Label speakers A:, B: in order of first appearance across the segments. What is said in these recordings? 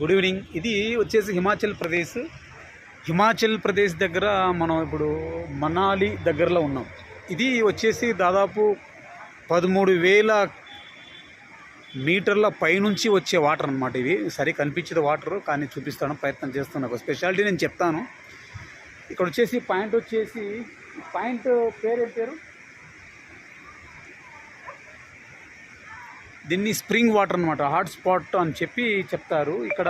A: Good evening ఇది వచ్చేసి హిమాచల్ ప్రదేశ్. హిమాచల్ ప్రదేశ్ దగ్గర మనం ఇప్పుడు మనాలి దగ్గరలో ఉన్నాం. ఇది వచ్చేసి దాదాపు పదమూడు వేల మీటర్ల పైనుంచి వచ్చే వాటర్ అనమాట ఇవి సరే కనిపించదు వాటర్ కానీ చూపిస్తాను ప్రయత్నం చేస్తాను. ఒక స్పెషాలిటీ నేను చెప్తాను. ఇక్కడ వచ్చేసి పాయింట్ వచ్చేసి పాయింట్ పేరు ఏం పేరు? దీన్ని స్ప్రింగ్ వాటర్ అనమాట హాట్ స్పాట్ అని చెప్పి చెప్తారు. ఇక్కడ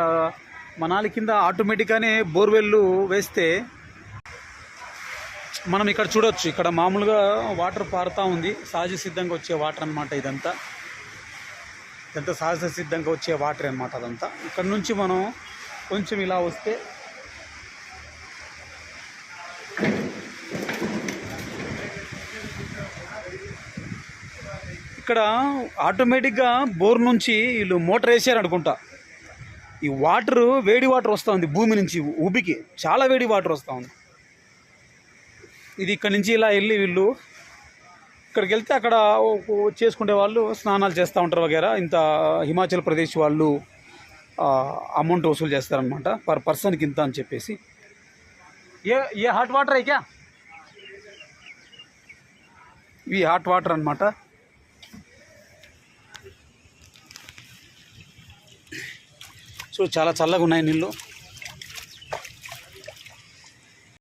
A: మనాలి కింద ఆటోమేటిక్గానే బోర్వెల్లు వేస్తే మనం ఇక్కడ చూడొచ్చు. ఇక్కడ మామూలుగా వాటర్ పారుతూ ఉంది. సహజ సిద్ధంగా వచ్చే వాటర్ అనమాట ఇదంతా. ఇదంతా సహజ సిద్ధంగా వచ్చే వాటర్ అనమాట అదంతా. ఇక్కడ నుంచి మనం కొంచెం ఇలా వస్తే ఇక్కడ ఆటోమేటిక్గా బోర్ నుంచి వీళ్ళు మోటార్ వేసారు అనుకుంటా. ఈ వాటర్ వేడి వాటర్ వస్తూ ఉంది భూమి నుంచి ఉబికి చాలా వేడి వాటర్ వస్తూ ఉంది ఇది ఇక్కడ నుంచి ఇలా వెళ్ళి వీళ్ళు ఇక్కడికి వెళ్తే అక్కడ చేసుకునే వాళ్ళు స్నానాలు చేస్తూ ఉంటారు వగేరా. ఇంత హిమాచల్ ప్రదేశ్ వాళ్ళు అమౌంట్ వసూలు చేస్తారనమాట పర్ పర్సన్కి ఇంత అని చెప్పేసి. ఏ ఏ హాట్ వాటర్ అయితే ఇవి హాట్ వాటర్ అనమాట సో చాలా చల్లగా ఉన్నాయి నీళ్ళు.